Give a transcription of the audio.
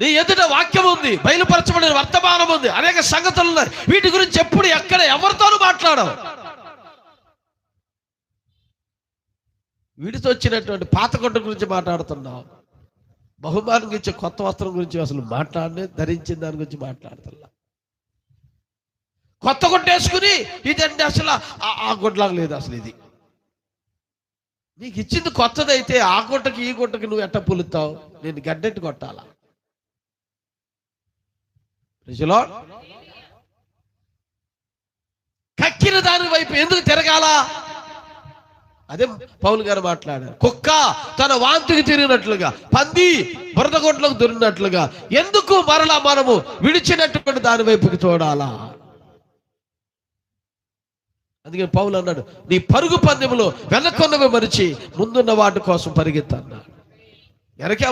నీ ఎదుట వాక్యం ఉంది బయలుపరచబడిన వర్తమానం ఉంది అనేక సంగతులు ఉన్నాయి. వీటి గురించి ఎప్పుడు ఎక్కడ ఎవరితోనూ మాట్లాడవు. వీడితో వచ్చినటువంటి పాత కొట్ట గురించి మాట్లాడుతున్నావు. బహుమానం గురించి కొత్త వస్త్రం గురించి అసలు మాట్లాడనే ధరించిన దాని గురించి మాట్లాడుతున్నా. కొత్త గుడ్డ వేసుకుని ఇదండి అసలు ఆ- ఆ గుడ్లాగా లేదు అసలు ఇది. నీకు ఇచ్చింది కొత్తదైతే ఆ గుట్టకి ఈ గుట్టకి నువ్వు ఎట్ట పులుతావు? నేను గడ్డెట్టి కొట్టాలా? కక్కిన దాని వైపు ఎందుకు తిరగాల? అదే పౌలు గారు మాట్లాడారు. కుక్క తన వాంతికి తిరిగినట్లుగా పంది బురదగొట్లకు దొరికినట్లుగా ఎందుకు మరలా మనము విడిచినటువంటి దాని వైపుకి చూడాలా అందుకని పౌలు అన్నాడు నీ పరుగు పందెములో వెనకొన్నవి మరిచి ముందున్న వాటి కోసం పరిగెత్తన్నాడు. వెనక